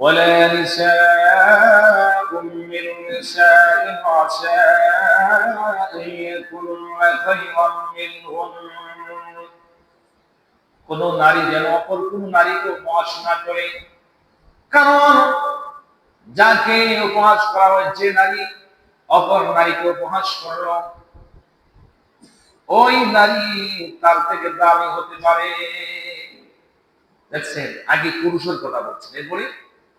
ولا نساء من نساء عسى أن يكن خيرا منهن কোন নারী যেন অপর কোন নারীকে উপহাস না করে কারণ যাকে উপহাস করা হয় যে নারী অপর নারীকে উপহাস করল ওই নারী তার থেকে দামি হতে পারে দেখছেন আগে পুরুষের কথা বলছেন এরপরে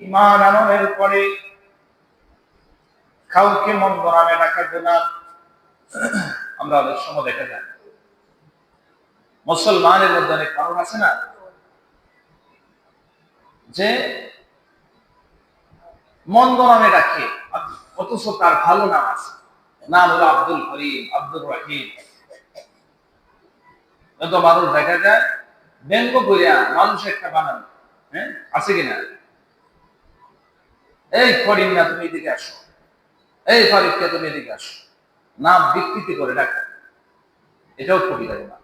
ইমান আননের পরে কাউকে মন্দ নামে ডাকাতে না। আমরা অনেক সময় দেখা যায়। মুসলমানের মধ্যে অনেক মানুষ আছে না? যে মন্দ নামে ডাকে অথচ তার ভালো নাম আছে। নাম হলো আব্দুল করিম আব্দুল রাহিম। এত মানুষ দেখা যায়, ব্যঙ্গ করিয়া মানুষ একটা বানান হ্যাঁ? আছে কিনা? এই করিম না তুমি এদিকে আসো। এই ফারিদকে তুমি এদিকে আসো। নাম বিকৃতি করে ডাকা এটাও কবিতা না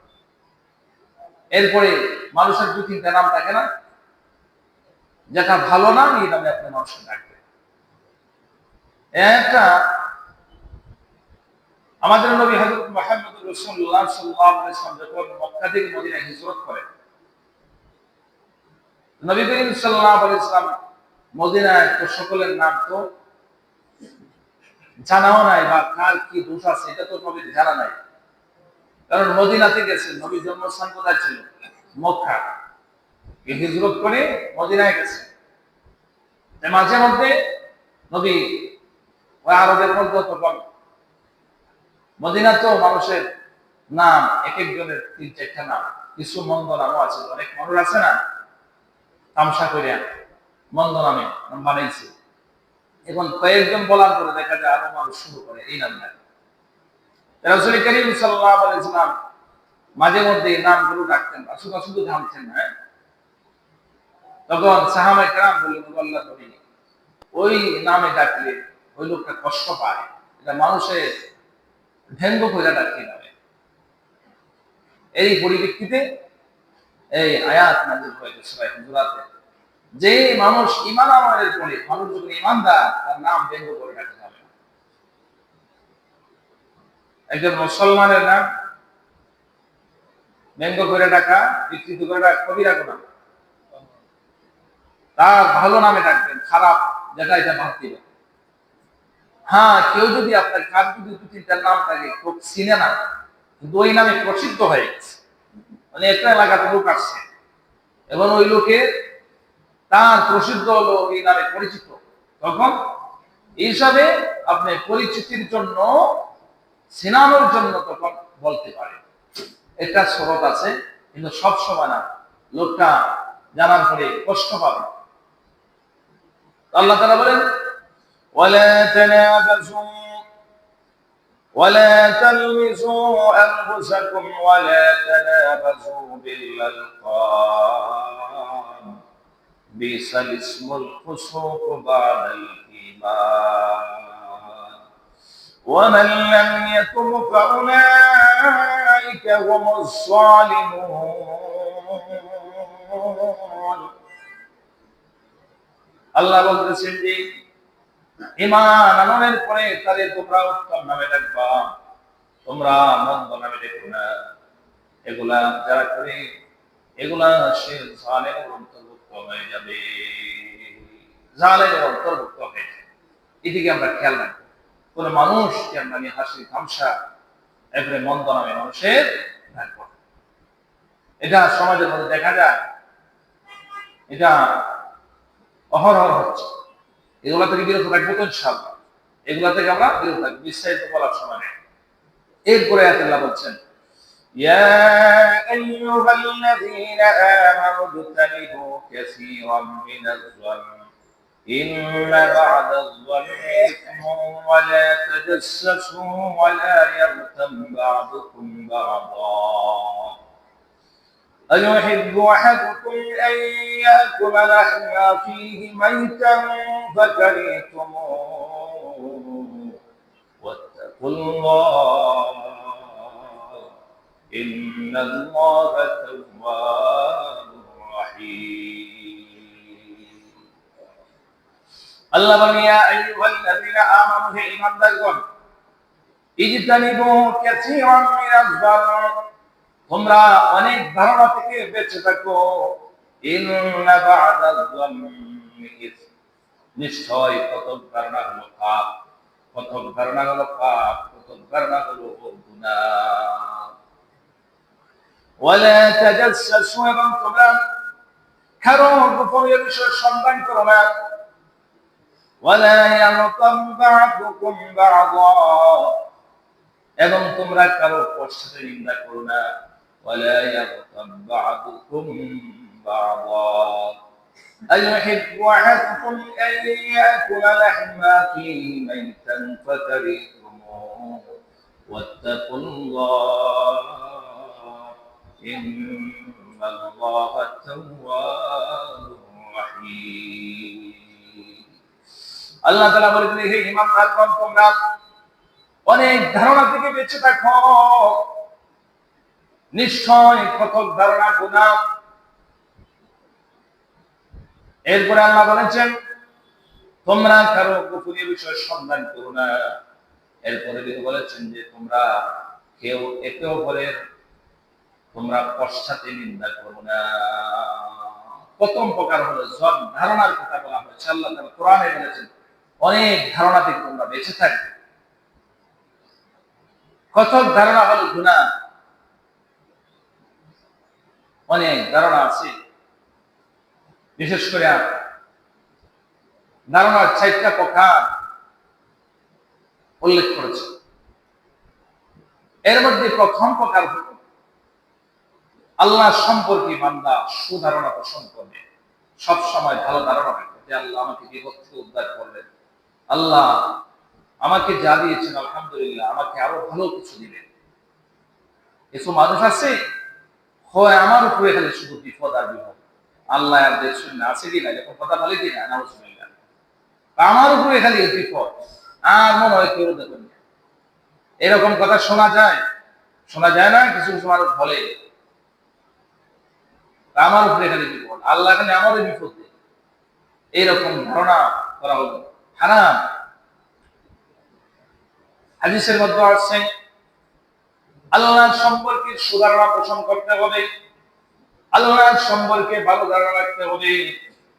এরপরে মানুষের দু তিনটা নাম থাকে না? যেটা ভালো নাম, এই নামে আপনি মানুষকে ডাকবেন। একটা আমাদের নবী রাসূলুল্লাহ সাল্লাল্লাহু আলাইহি ওয়াসাল্লাম যখন মক্কা থেকে মদিনায় হিজরত করেন, নবী করিম সাল্লাল্লাহু আলাইহি মদিনায় তো সকলের নাম তো জানাও নাই বা কার কি দোষ আছে, এটা তো নবীর জানা নাই। কারণ মদিনাতে গেছে নবী জন্মস্থান কোথায় ছিল? মক্কা। হিজরত করে মদিনায় গেছে। মাঝে মধ্যে নবী ওই আরবের মধ্যে তখন মদিনা তো মানুষের নাম, এক একজনের তিন চারটা নাম। কিছু মন্দ নামও আছে, অনেক মানুষ আছে না? তামসা করিয়া মন্দ নামে এখন কয়েকজন বলার পরে দেখা যায় আরও মানুষ শুরু করে এই রাসূল করিম সাল্লাল্লাহু আলাইহি ওয়াসাল্লাম মাঝে মধ্যে এই নামগুলো ডাকতেন শুধু শুধু জানতেন না তখন নবী ওই নামে ডাকলে ওই লোকটা কষ্ট পায়। এটা মানুষের ভেঙ্গ করে ডাকি নামে এই পরিপ্রেক্ষিতে এই আয়াত নাজিল হয়েছে সবাই হুজুরাতে। যে মানুষ ইমান আমলের পরে মানুষ যখন ইমানদার তার নাম ব্যঙ্গ করে ডাকতে হবে। একজন মুসলমানের নাম ব্যঙ্গ করে ডাকা বিকৃত করে ডাকা কবিরা গুণা তার ভালো নামে ডাকবেন, খারাপ যেটা, এটা বাদ দিবেন। হ্যাঁ কেউ যদি আপনার কার যদি দু তিনটার নাম থাকে, খুব চিনে না, কিন্তু ওই নামে প্রসিদ্ধ হয়ে গেছে। মানে একটা এলাকাতে লোক আসছে, এবং ওই লোকের তার প্রসিদ্ধ হলো এই নামে পরিচিত তখন এই হিসাবে আপনি পরিচিতির জন্য সিনানোর জন্য তখন বলতে পারে এটা স্বরত আছে কিন্তু সব সময় না লোকটা জানার পরে কষ্ট পাবে আল্লাহ তারা বলেন ولا تنابزوا ولا تلمزوا أنفسكم ولا تنابزوا بالألقاب بئس الاسم الفسوق بعد الإيمان ومن لم يتم فأولئك هم الظالمون আল্লাহ বলতেছেন যে ইমান আননের পরে তাদের তোমরা উত্তম নামে ডাকবা তোমরা মন্দ নামে দেখো না এগুলা যারা করে এগুলা সে জালের অন্তর্ভুক্ত অন্তর্ভুক্ত এদিকে আমরা খেয়াল রাখব। নিয়ে হাসি মন্দ নামে মানুষের এটা সমাজের মধ্যে দেখা যায়। এটা অহরহ হচ্ছে। এগুলা থেকে বিরত রাখব তো এগুলা থেকে আমরা বিরত থাকব। বিস্তারিত বলার সময় নেই। এরপরে আয়াতুল্লাহ বলছেন يا أيها الذين آمنوا اجتنبوا كثيرا من الظن. إن بعد الظن إثم ولا تجسسوا ولا يغتم بعضكم بعضا. أيحب أحدكم أن يأكل لحم فيه ميتا فكرهتموه. واتقوا الله إن الله تواب رحيم الله বলেন يا أيها الذين آمنوا হে ঈমানদারগণ ইজতানিবু কাসীরাম মিনাজ জান্নাত তোমরা অনেক ধারণা থেকে বেঁচে থাকো ইন্না বা'দা যান্নি ইসম। নিশ্চয় কতক ধারণা হলো পাপ কতক ধারণা হলো পাপ কতক ধারণা হলো গুনাহ ওয়ালা তাজাসসু এবং তোমরা কারো গোপনীয় বিষয় সন্ধান করো না ওয়ালা ইয়ামতাম বা'দুকুম বা'দা এবং তোমরা কারো পশ্চাতে নিন্দা করো না ওয়ালা ইয়াগতাব বা'দুকুম বা'দা أيحب أحدكم أن يأكل لحم أخيه ميتا فكرهتموه واتقوا الله إن الله تواب رحيم আল্লাহ তাআলা বলেছেন হে ইমানদারগণ তোমরা অনেক ধারণা থেকে বেঁচে থাকো নিশ্চয় কতক ধারণা গুণা এরপরে আল্লাহ বলেছেন তোমরা কারো গোপনীয় বিষয় সন্ধান করো না এরপরে তিনি বলেছেন যে তোমরা কেউ একে অপরের তোমরা পশ্চাতে নিন্দা করো না। প্রথম প্রকার হলো জন ধারণার কথা বলা হয়েছে। আল্লাহ তাআলা কোরআনে বলেছেন, অনেক ধারণা থেকে তোমরা বেঁচে থাকবে। কথক ধারণা হলো গুণা অনেক ধারণা আছে। বিশেষ করে ধারণার চারটা প্রকার উল্লেখ করেছে। এর মধ্যে প্রথম প্রকার হল আল্লাহ সম্পর্কে বান্দা সুধারণা পোষণ করবে। সব সময় ভালো ধারণা রাখবে যে আল্লাহ আমাকে বিপদ থেকে উদ্ধার করবেন আল্লাহ আমাকে যা দিয়েছেন, আলহামদুলিল্লাহ, আমাকে আরও ভালো কিছু দিবেন কিছু মানুষ আছে, হয় আমার উপরে খালি শুধু বিপদ আর বিপদ। আল্লাহ আর না আছে কিনা যখন কথা বলে কিনা নাউজুবিল্লাহ। আমার উপরে খালি বিপদ, আর মনে হয় কেউ দেখেন এরকম কথা শোনা যায় শোনা যায় না, কিছু কিছু মানুষ বলে। আমার উপরে খালি বিপদ আল্লাহ খালি আমারও বিপদ দেয়। এইরকম ধারণা করা হলো। হারাম। হাদিসের মধ্যে আসছে আল্লাহ সম্পর্কে সুধারণা পোষণ করতে হবে। আল্লাহ সম্পর্কে ভালো ধারণা রাখতে হবে।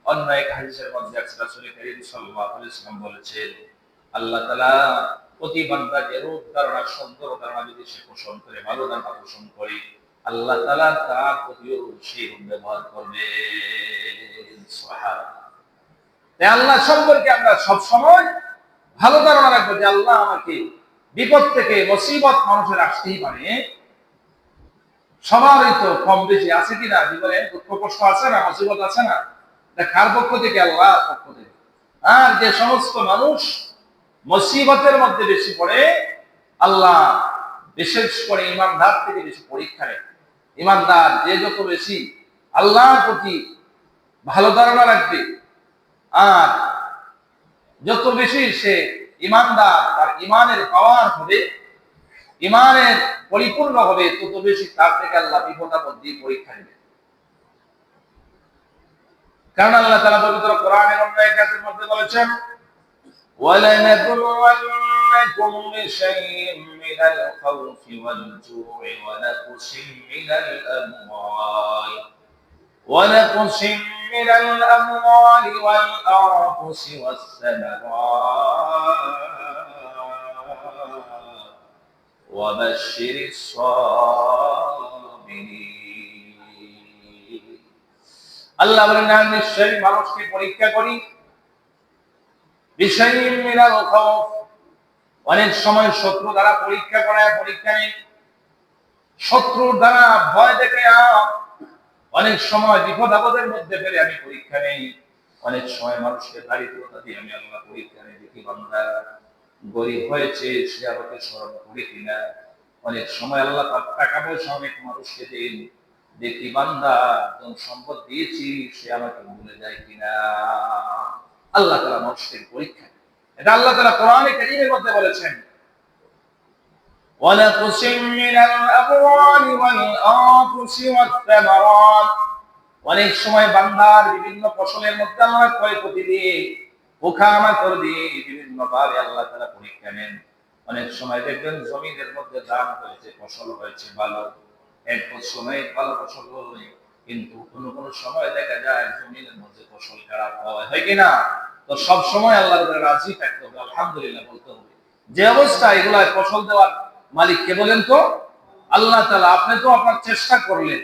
অন্য এক হাদিসের মধ্যে আছে রাসূল করিম সাল্লাল্লাহু আলাইহি ওয়াসাল্লাম বলেছেন, আল্লাহ তাআলা প্রতি বান্দা যে রূপ, ধারণা সুন্দর ধারণা যদি সে পোষণ করে, ভালো ধারণা পোষণ করে আল্লাহ তাআলা তার প্রতিও সেই ব্যবহার করবে তাই আল্লাহ, সম্পর্কে আমরা সব সময় ভালো ধারণা রাখব যে আল্লাহ আমাকে বিপদ থেকে মুসিবত মানুষের আসতেই পারে। সবারই তো কম বেশি আছে কিনা জীবনে দুঃখ কষ্ট আছে না, মুসিবত আছে না? কার পক্ষ থেকে? আল্লাহ পক্ষ থেকে। আর যে সমস্ত মানুষ মুসিবতের মধ্যে বেশি পড়ে, আল্লাহ বিশেষ করে ইমানদার থেকে বেশি পরীক্ষা নেয়। ইমানদার, যে যত বেশি আল্লাহর প্রতি ভালো ধারণা রাখবে, আর যত বেশি সে ইমানদার, তার ইমানের পাওয়ার হবে, ইমানের পরিপূর্ণ হবে, তত বেশি তার থেকে আল্লাহ বিপদ আপদ দিয়ে পরীক্ষা নেবে। কারণ আল্লাহ তাআলা পবিত্র এক আয়াতের মধ্যে বলেছেন وَلَنَبْلُوَنَّكُمْ بِشَيْءٍ مِّنَ الْخَوْفِ وَالْجُوعِ وَنَقْصٍ مِّنَ الْأَمْوَالِ ونقص من الأموال والأنفس والثمرات وبشر الصابرين আল্লাহ বলেন আমি নিশ্চয়ই মানুষকে পরীক্ষা করি বিষয় মিলাল খাউফ অনেক সময় শত্রু দ্বারা পরীক্ষা করায়, পরীক্ষা নেই শত্রুর দ্বারা ভয় দেখে অনেক সময় বিপদ আপদের মধ্যে ফেলে আমি পরীক্ষা নেই। অনেক সময় মানুষকে দারিদ্রতা দিয়ে আমি আল্লাহ পরীক্ষা নেই। দেখি বান্দা গরিব হয়েছে, সে আমাকে স্মরণ করে কিনা। অনেক সময় আল্লাহ তার টাকা পয়সা অনেক মানুষকে দিন। দেখি বান্দা ধন সম্পদ দিয়েছি, সে আমাকে ভুলে যায় কিনা। আল্লাহ তালা মানুষের পরীক্ষা এটা আল্লাহ তালা কোরআনে কারিমের মধ্যে বলেছেন ونقسم من الأموال والأنفس والثمرات অনেক সময় বান্দার বিভিন্ন ফসলের মধ্যে আল্লাহ ক্ষয়ক্ষতি দিয়ে পোকামা করে দিয়ে বিভিন্ন ভাবে আল্লাহ তারা পরীক্ষা নেন অনেক সময় দেখবেন জমিনের মধ্যে দাম হয়েছে ফসল হয়েছে ভালো এক সময় ভালো ফসল হয় কিন্তু কোনো কোনো সময় দেখা যায় জমিনের মধ্যে ফসল খারাপ হয় হয় কিনা তো সব সময় আল্লাহর উপরে রাজি থাকতে হবে, আলহামদুলিল্লাহ বলতে হবে। যে অবস্থা এগুলা ফসল দেওয়ার মালিক কে বলেন তো? আল্লাহ তালা আপনি তো আপনার চেষ্টা করলেন।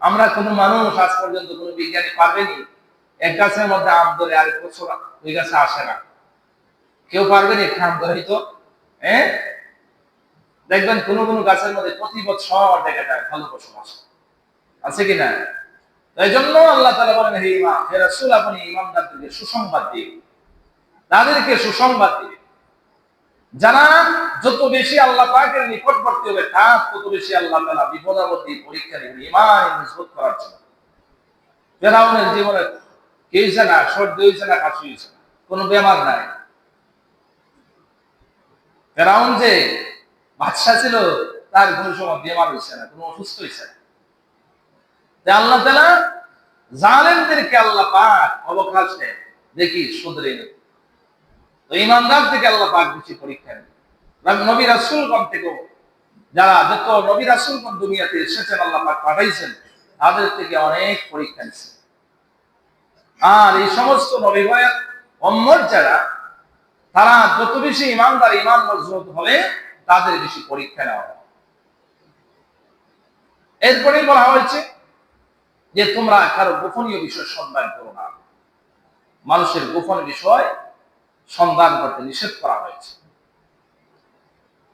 আমরা কোন মানুষ আজ পর্যন্ত কোন বিজ্ঞানী পারবেনি এক গাছের মধ্যে আম ধরে আরেক বছর ওই গাছে আসে না। কেউ পারবেনি একটা আম ধরে তো? হ্যাঁ দেখবেন কোন কোন গাছের মধ্যে প্রতি বছর দেখা যায় ভালো ফসল আসে। আছে কিনা এই জন্য আল্লাহ তালা বলেন, হে ইমাম, হে রাসূল, আপনি ইমামদারদেরকে সুসংবাদ দিন। তাদেরকে সুসংবাদ দিন। যারা যত বেশি আল্লাহ পাকের নিকটবর্তী হবে, তার তত বেশি আল্লাহ তালা বিপদাবতী পরীক্ষা নেবেন ইমান মজবুত করার জন্য। ফেরাউনের জীবনে কি না? সর্দি হয়েছে না কাশি হয়েছে কোনো বেমার নাই। ফেরাউন যে বাদশা ছিল, তার কোনো সময় বেমার হয়েছে না, কোনো অসুস্থ হয়েছে না। আল্লাহ তালা জালেমদেরকে আল্লাহ পাক অবকাশ দেখি নেই তো ইমানদার থেকে আল্লাহ পাক পরীক্ষা থেকেও যারা যত নবী দুনিয়াতে এসেছেন, আল্লাহ পাক পাঠাইছেন, তাদের থেকে অনেক পরীক্ষা আর এই সমস্ত নবী ভাইয়ের অম্মর যারা, তারা যত বেশি ইমানদার, ইমান মজবুত হবে, তাদের বেশি পরীক্ষা নেওয়া হবে। এরপরেই বলা হয়েছে যে তোমরা কারও গোপনীয় বিষয় সন্ধান করো না। মানুষের গোপন বিষয় সন্ধান করতে নিষেধ করা হয়েছে।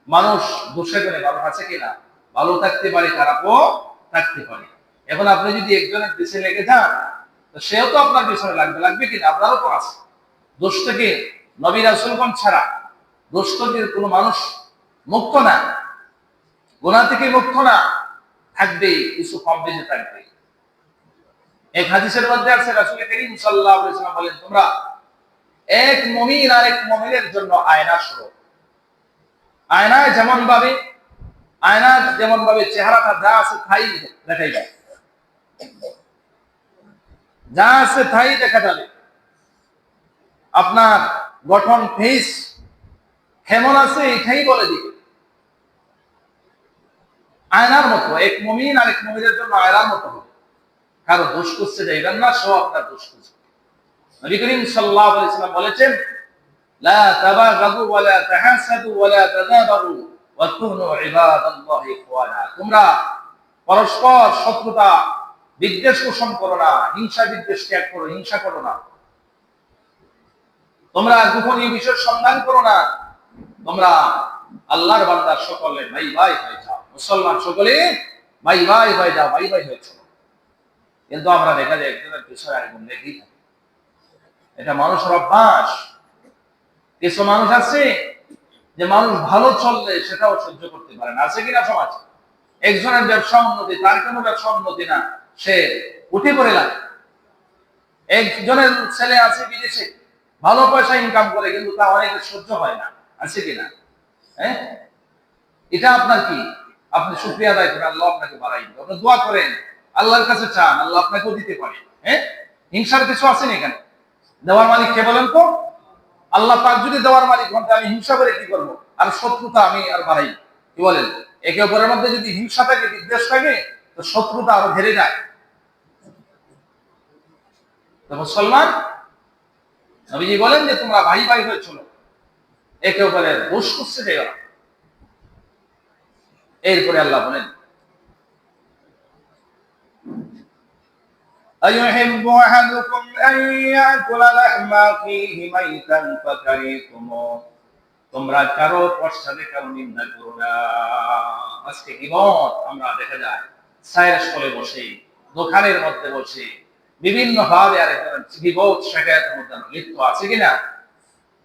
মানুষ দোষে গুণে ভালো আছে কিনা, ভালো থাকতে পারে খারাপও থাকতে পারে। এখন আপনি যদি একজনের দেশে লেগে যান সেও তো আপনার পিছনে লাগবে লাগবে কিনা আপনারও তো আছে। দোষ থেকে নবী রাসুলগণ ছাড়া? দোষ থেকে কোনো মানুষ মুক্ত না। গোনা থেকে মুক্ত না। থাকবে কিছু কম বেশি থাকবে এক হাদিসের মধ্যে আছে, রাসুল সাল্লাল্লাহু আলাইহি ওয়াসাল্লাম বলেন, তোমরা এক মমিন আর এক মমিনের জন্য আয়না স্বরূপ আয়নায় যেমন ভাবে আয়না যেমন ভাবে চেহারাটা যা আছে তাই দেখাই যায়। যা আছে তাই দেখা যাবে। আপনার গঠন ফেস কেমন আছে এটাই বলে দিবে। আয়নার মতো, এক মমিন আর এক মমিনের জন্য আয়নার মতো কারও দোষ করছে যাইবেন না সব আপনার দোষ করছে। নবী করিম আলাইহি বলেছেন, লা তাহাসাদু তাদাবারু ওয়া ইখওয়ানা। তোমরা পরস্পর শত্রুতা বিদ্বেষ পোষণ করো না, হিংসা বিদ্বেষ ত্যাগ করো, হিংসা করো না। তোমরা গোপনীয় বিষয় সন্ধান করো না। তোমরা আল্লাহর বান্দার সকলে, ভাই ভাই হয়ে যাও। মুসলমান সকলে, ভাই ভাই হয়ে যাও, ভাই ভাই হয়ে কিন্তু আমরা দেখা যায় একজনের পিছনে আরেকজন লেগেই এটা মানুষের অভ্যাস। কিছু মানুষ আছে যে মানুষ ভালো চললে সেটাও সহ্য করতে পারে না। আছে কিনা সমাজ? একজনের ব্যবসা উন্নতি, তার কোনো ব্যবসা উন্নতি না। সে উঠে পড়ে লাগে একজনের ছেলে আছে বিদেশে, ভালো পয়সা ইনকাম করে, কিন্তু তা অনেকের সহ্য হয় না। আছে কিনা? হ্যাঁ? এটা আপনার কি? আপনি সুক্রিয়া আদায় করেন, আল্লাহ আপনাকে বাড়াই আপনি দোয়া করেন। আল্লাহর কাছে চান, আল্লাহ আপনাকেও দিতে পারে। হ্যাঁ? হিংসার কিছু আছেন এখানে? দেওয়ার মালিক কে বলেন তো? আল্লাহ পাক যদি দেওয়ার মালিক হন আমি হিংসা করে কি করব? আর শত্রুতা আমি আর বাড়াই কি বলেন? একে অপরের মধ্যে যদি হিংসা থাকে, বিদ্বেষ থাকে, তো শত্রুতা আরও ঘেরে যায়। তো মুসলমান, নবীজি বলেন যে তোমরা ভাই ভাই হয়ে চলো। একে অপরের দোষ করছে এরপরে আল্লাহ বলেন أيحب أحدكم أن يأكل لحم أخيه ميتا فكرهتموه তোমরা কারো পশ্চাতে কারো নিন্দা করো না আজকে গিবত আমরা দেখা যায় সায়ের স্কুলে বসে দোকানের মধ্যে বসে বিভিন্ন ভাবে আরেকজনের গিবত শেখায়তের মধ্যে আমরা লিপ্ত আছে কিনা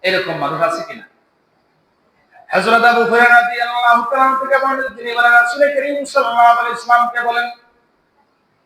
এরকম মানুষ আছে কিনা হযরত আবু হুরায়রা রাদিয়াল্লাহু তাআলা থেকে বর্ণিত তিনি বলেন রাসূল করিম সাল্লাল্লাহু আলাইহি ওয়াসাল্লামকে বলেন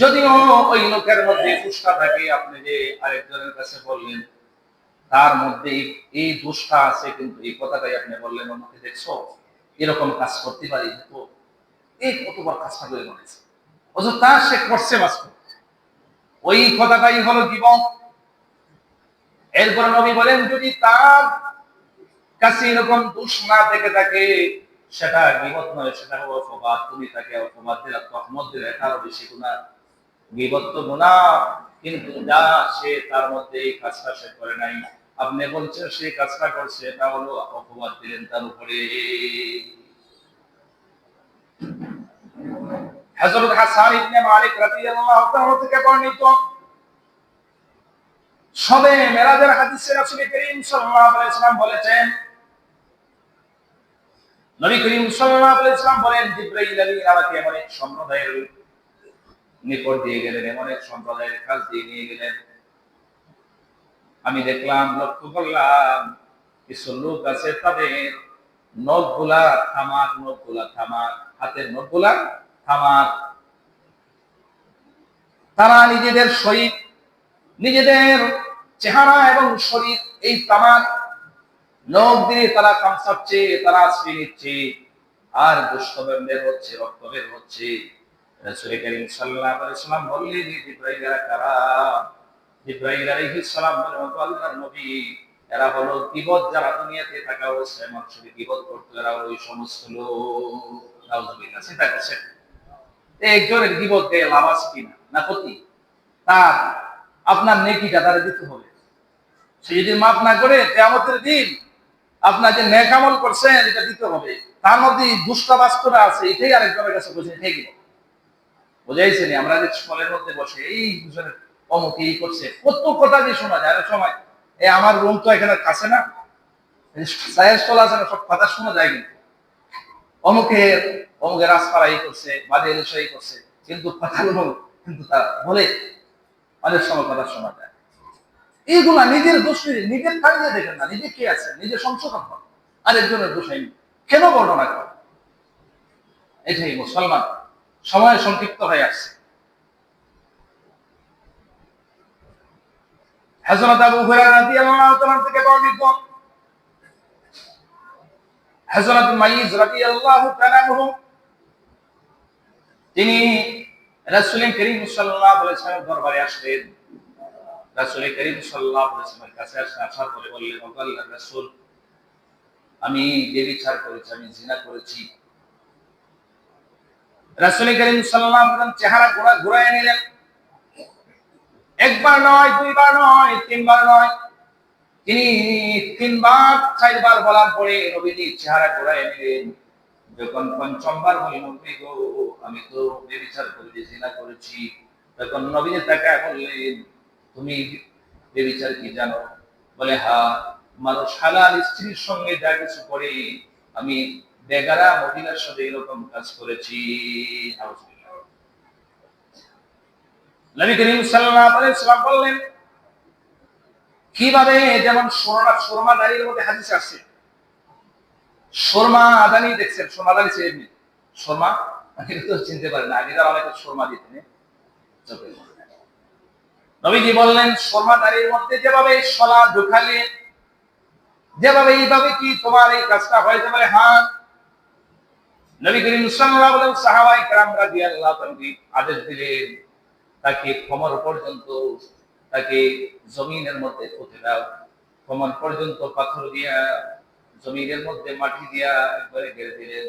যদিও ওই লোকের মধ্যে দুষ্টা থাকে, আপনি যে আরেকজনের কাছে বললেন, তার মধ্যে এই দুষ্টা আছে, কিন্তু এই কথাটাই আপনি বললেন, আমাকে দেখছ? এরকম কাজ করতে পারি তো? এই কতবার কাজটা করে মনেছে অথচ তা সে করছে বাস্তব। ওই কথাটাই হলো জীবন। এরপর নবী বলেন, যদি তার কাছে এরকম দুষ না থেকে থাকে, সেটা গিবত নয়, সেটা হলো অপবাদ। তুমি তাকে অপবাদ দিলে, তহমত দিলে, তারও বেশি গুণা গিবত তো গুণা কিন্তু যা সে তার মধ্যে এই কাজটা সে করে নাই। আপনি বলছেন সে কাজটা করছে এটা হলো অপবাদ দিলেন তার উপরে। হযরত হাসান ইবনে মালিক রাদিয়াল্লাহু তাআলা থেকে বর্ণিত, সবে মেরাজের হাদিসে রাসূল করিম সাল্লাল্লাহু আলাইহি ওয়াসাল্লাম বলেছেন, নবী করিম সাল্লাল্লাহু আলাইহি ওয়াসাল্লাম বলেন, জিবরাইল এমন এক সম্প্রদায়ের নিকট দিয়ে গেলেন, এমন এক সম্প্রদায়ের কাজ দিয়ে নিয়ে গেলেন। আমি দেখলাম, লক্ষ্য করলাম, কিছু লোক আছে তাদের নখগুলা থামার নখগুলা থামার হাতের নখগুলা থামার তারা নিজেদের শরীর, নিজেদের চেহারা এবং শরীর এই তামার নখ দিয়ে তারা কামসাচ্ছে তারা আশ্রয় নিচ্ছে। আর দুষ্ট হচ্ছে, রক্ত বের হচ্ছে। রাসূল করিম সাল্লাল্লাহু আলাইহি বললেন কারা জিব্রাইল আলাইহিস সালাম আল্লাহর নবী, এরা হলো যারা দুনিয়াতে থাকা অবস্থায় মানুষকে এরা সমস্ত লোক। নাউজুবিল্লাহ একজনের দিয়ে লাভ আছে কিনা? না ক্ষতি? তার, আপনার নেকিটা তারা দিতে হবে। সে যদি মাফ না করে, কেয়ামতের দিন আপনার যে নেক আমল করছেন, এটা দিতে হবে। তার মধ্যে দুষ্টা বাস্তবটা আছে, এটাই আরেকজনের কাছে বুঝে গেল বুঝাইছেন আমরা যে স্কুলের মধ্যে বসে, এই দুজনের অমুক এই করছে। কত কথা যে শোনা যায় সময়। এই আমার রুম তো এখানে কাছে না? সায়ের স্টল আছে না, সব কথা শোনা যায় কিন্তু। অমুকের অমুকের রাজপাড়া এই করছে বাদে এই করছে, কিন্তু কিন্তু তারা বলে, অনেক সময় কথা শোনা যায়। এইগুলা নিজের দোষ নিজের কাজে দেখেন না, নিজে কে আছে, নিজে সংশোধন হন আরেকজনের দোষ কেন বর্ণনা করেন এটাই মুসলমান। সময় সংক্ষিপ্ত হয়ে আসছে। আবু হুরায়রা রাদিয়াল্লাহু তাআলা থেকে বর্ণিত হযরত রাদিয়াল্লাহু তাআলা তিনি রাসূল করিম সাল্লাল্লাহু আলাইহি ওয়াসাল্লাম দরবারে আসলেন। রাসূল করিম সাল্লাল্লাহু আলাইহি ওয়াসাল্লামের কাছে আসলেন আসার পরে বললেন ও আল্লাহর রাসূল, আমি ব্যভিচার করেছি, আমি জিনা করেছি রাসূল করিম ওয়াসাল্লাম চেহারা ঘোরা ঘুরায় নিলেন একবার নয়, দুইবার নয়, তিনবার নয়। তিনি তিনবার, চারবার বলার পরে নবীজি চেহারা ঘোরায় নিলেন যখন পঞ্চমবার হই নবী গো, আমি তো বেবিচার করেছি জিনা করেছি। তখন নবীজি তাকায় বললেন, তুমি বেবিচার কি জানো? বলে হা মানুষ হালাল স্ত্রীর সঙ্গে যা কিছু করে আমি বেগারা মহিলার সাথে এরকম কাজ করেছি। নবী করিম সাল্লাল্লাহু আলাইহি সাল্লাম বললেন, কীভাবে যেমন দাঁড়িয়ে মধ্যে হাদিস আছে আদানি দেখছেন চিনতে পারেন অনেকে সুরমা দিতেন নবীজি বললেন, সুরমা দাঁড়িয়ে মধ্যে যেভাবে সলা ঢুকালে, যেভাবে এইভাবে কি তোমার এই কাজটা হয়েছে বলে হ্যাঁ নবী করিম সাল্লাল্লাহু রাদিয়াল্লাহু তাআলা আদেশ দিলেন, তাকে কোমর পর্যন্ত, তাকে জমিনের মধ্যে পুঁতে দাও। কোমর পর্যন্ত পাথর দিয়া, জমিনের মধ্যে মাটি দিয়া একবারে গেড়ে দিলেন।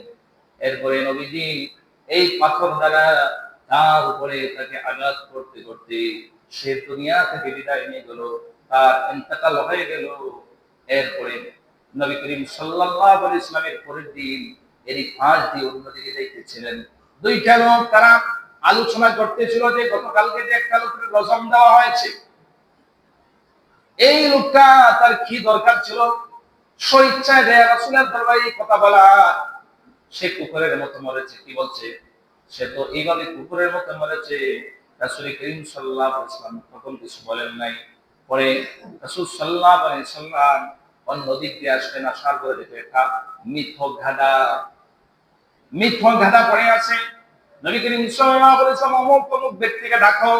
এরপরে নবীজি এই পাথর দ্বারা তার উপরে তাকে আঘাত করতে করতে সে দুনিয়া থেকে বিদায় নিয়ে গেল, তার ইন্তেকাল হয়ে গেল। এরপরে নবী করিম সাল্লাল্লাহু আলাইহি ইসলামের পরের দিন এরই ফাঁস দিয়ে অন্যদিকে যাইতেছিলেন দুইটা লোক তারা আলোচনা করতেছিল যে গতকালকে যে একটা লোকের রজম দেওয়া হয়েছে, এই লোকটা তার কি দরকার ছিল? স্বইচ্ছায় দেয়া রাসূলের দরবারে কথা বলা। সে কুকুরের মতো মরেছে, কি বলছে? সে তো এইভাবে কুকুরের মতো মরেছে। রাসূল করিম সাল্লাল্লাহু আলাইহি ওয়াসাল্লাম তখন কিছু বলেন নাই। পরে রাসূল সাল্লাল্লাহু আলাইহি সাল্লাম অন্য দিয়ে আসলেন, আসার করে দেখে একটা মিথ গাধা মিথ গাধা পড়ে আছে নবী করিম সাল্লাল্লাহু আলাইহি ওয়াসাল্লাম অমুক অমুক ব্যক্তিকে ডাকো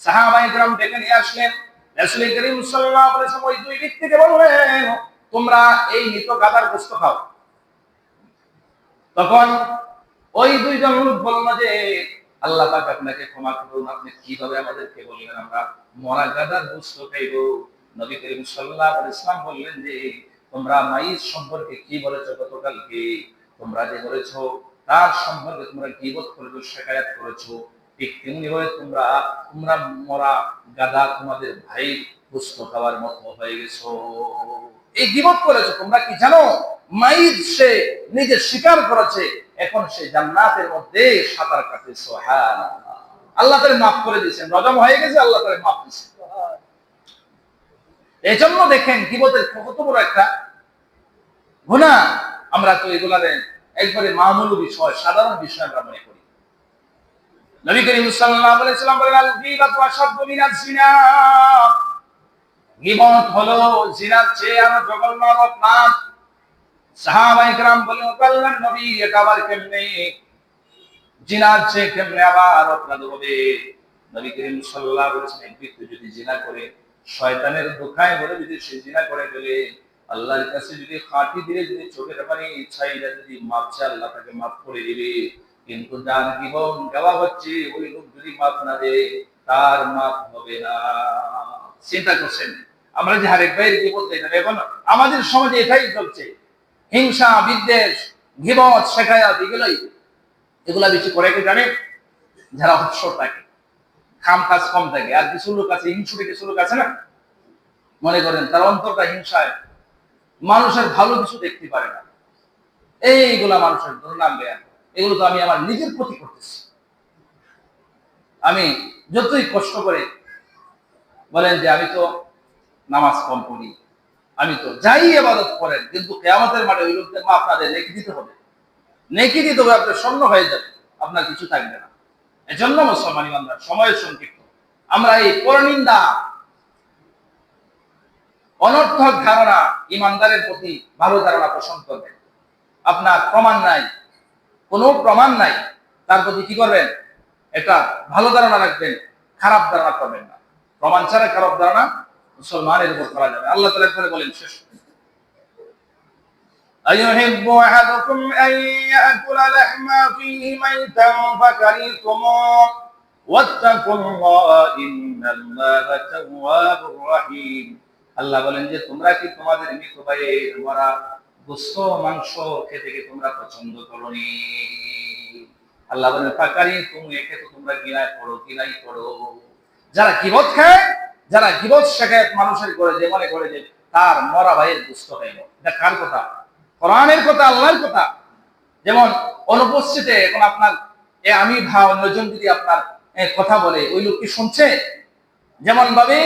সাহাবায়ে کرام ডেকে নিয়ে আসলেন রাসূল করিম সাল্লাল্লাহু আলাইহি ওয়াসাল্লাম ওই দুই ব্যক্তিকে বললেন তোমরা এই মৃত গাধার গোশত খাও তখন ওই দুইজন লোক বলল যে আল্লাহ পাক আপনাকে ক্ষমা করুন আপনি কিভাবে আমাদেরকে বললেন আমরা মরা গাদার গোশত খাইব নবী করিম সাল্লাল্লাহু আলাইহি ওয়াসাল্লাম বললেন যে তোমরা মাইজ সম্পর্কে কি বলেছো গতকালকে তোমরা যে বলেছ, তার সম্পর্কে তোমরা গীবত করেছ শিকায়াত করেছ, ঠিক তেমনি ভাবে তোমরা তোমরা মরা গাদা তোমাদের ভাই গোশত খাওয়ার মতো হয়ে গেছো। এই গীবত করেছ, তোমরা কি জানো? মাইদ সে নিজে স্বীকার করেছে, এখন সে জান্নাতের মধ্যে সাঁতার কাটে সোহান আল্লাহ তারে মাফ করে দিয়েছেন রজম হয়ে গেছে, আল্লাহ তারে মাফ দিয়েছেন। এই জন্য দেখেন, গিবতের কত বড় একটা গুণা আমরা তো এগুলারে একবারে মামুল বিষয় সাধারণ বিষয় আমরা মনে করি নবী করিম সাল্লাল্লাহু আলাইহি সাল্লাম বলেন আল গীবাতু আশাদ্দু মিনাজ জিনা গীবত হলো জিনার চেয়ে আরো জঘন্য অপরাধ সাহাবায়ে کرام বলেন আল্লাহর নবী এটা আবার কেমনে জিনার চেয়ে কেমনে আবার অপরাধ হবে নবী করিম সাল্লাল্লাহু আলাইহি ওয়াসাল্লাম ব্যক্তি যদি জিনা করে শয়তানের ধোঁকায় বলে যদি সে জিনা করে ফেলে আল্লাহর কাছে যদি খাঁটি দিলে, যদি চোখের পানি ছাইরা যদি মাপ চায়, আল্লাহ তাকে মাফ করে দিবে। কিন্তু যার জীবন দেওয়া হচ্ছে, ওই লোক যদি মাপ না দেয়, তার মাপ হবে না। চিন্তা করছেন? আমরা যে হারেক ভাইয়ের বলতে এটা এখন আমাদের সমাজে এটাই চলছে। হিংসা, বিদ্বেষ ঘিবত শেখায়াত, এগুলোই, এগুলা বেশি করে কি জানে? যারা অবসর থাকে। খাম কাজ কম থাকে। আর কিছু লোক আছে, হিংসুটে কিছু লোক আছে না? মনে করেন, তার অন্তরটা হিংসায়। মানুষের ভালো কিছু দেখতে পারে না। এইগুলা মানুষের দুর্নাম বেয়ান এগুলো তো আমি আমার নিজের ক্ষতি করতেছি। আমি যতই কষ্ট করে বলেন যে আমি তো নামাজ কম পড়ি, আমি তো যাই এবাদত করেন, কিন্তু কেয়ামতের মাঠে ওই লোকদের মা আপনাদের নেকি দিতে হবে। নেকি দিতে হবে, আপনার স্বর্ণ হয়ে যাবে, আপনার কিছু থাকবে না। এজন্য মুসলমান ইমানদার, সময়ের সংক্ষিপ্ত। আমরা এই পরনিন্দা অনর্থক ধারণা ইমানদারের প্রতি ভালো ধারণা পোষণ করবেন আপনার প্রমাণ নাই কোনো প্রমাণ নাই তার প্রতি কি করবেন এটা ভালো ধারণা রাখবেন খারাপ ধারণা করবেন না প্রমাণ ছাড়া খারাপ ধারণা মুসলমানের উপর করা যাবে আল্লাহ তালা করে বলেন শেষ أيحب أحدكم أن يأكل لحم فيه ميتا فكرهتموه واتقوا الله إن الله تواب رحيم আল্লাহ বলেন যে, তোমরা কি তোমাদের মৃত ভাইয়ের মরা গোস্ত, মাংস খেতে কি তোমরা পছন্দ করনি? আল্লাহ বলেন ফাঁকারি তুমি একে তো তোমরা গিনায় পড়ো গিনাই পড়ো। যারা কিবত খায়, যারা গিবত শেখায়ত মানুষের করে যে, মনে করে যে, তার মরা ভাইয়ের দুস্থ হইল এটা কার কথা? কোরআনের কথা, আল্লাহর কথা? যেমন, অনুপস্থিতে এখন আপনার, এ আমি ভা অন্যজন যদি আপনার কথা বলে, ওই লোক কি শুনছে? যেমন ভাবে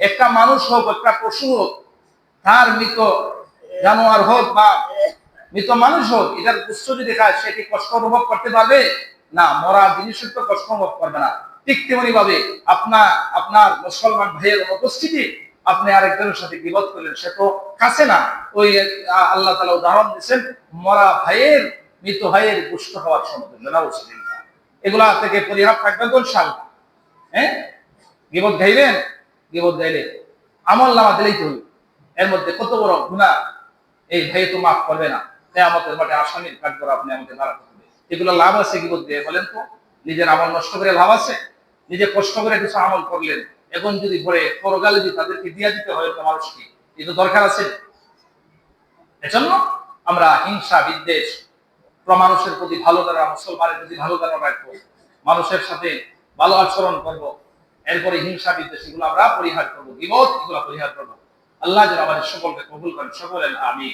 একটা মানুষ হোক, একটা পশু হোক, তার মৃত জানোয়ার হোক বা মৃত মানুষ হোক, এটার উৎস যদি খায়, সে কি কষ্ট অনুভব করতে পারবে? না, মরা জিনিসের তো কষ্ট অনুভব করবে না। ঠিক তেমনি ভাবে আপনার আপনার মুসলমান ভাইয়ের অনুপস্থিতি আপনি আরেকজনের সাথে বিপদ করলেন, সে তো কাছে না। ওই, আল্লাহ তালা উদাহরণ দিচ্ছেন মরা ভাইয়ের, মৃত ভাইয়ের পুষ্ট হওয়ার সমতুল্য না বুঝলেন এগুলা থেকে পরিহার থাকবেন কোন সাল হ্যাঁ? গিবত গাইবেন? গিবত গাইলে আমল নামা দিলেই তো এর মধ্যে কত বড় গুণা এই ভাই তো মাফ করবে না। তাই আমাদের মাঠে আসামির কাজ করে আপনি আমাকে দাঁড়াতে হবে। এগুলো লাভ আছে গিবত দিয়ে বলেন তো? নিজের আমল নষ্ট করে লাভ আছে? নিজে কষ্ট করে কিছু আমল করলেন, এখন যদি পরে পরকালে যদি তাদেরকে দিয়া দিতে হয় তো মানুষকে এটা দরকার আছে। এজন্য আমরা হিংসা, বিদ্বেষ মানুষের প্রতি ভালো দ্বারা মুসলমানের প্রতি ভালো দ্বারা রাখব। মানুষের সাথে ভালো আচরণ করব। এরপরে হিংসা, বিদ্বেষ, এগুলো আমরা পরিহার করব। বিমত এগুলো পরিহার করব। আল্লাহ যেন আমাদের সকলকে কবুল করেন। সকলের আমি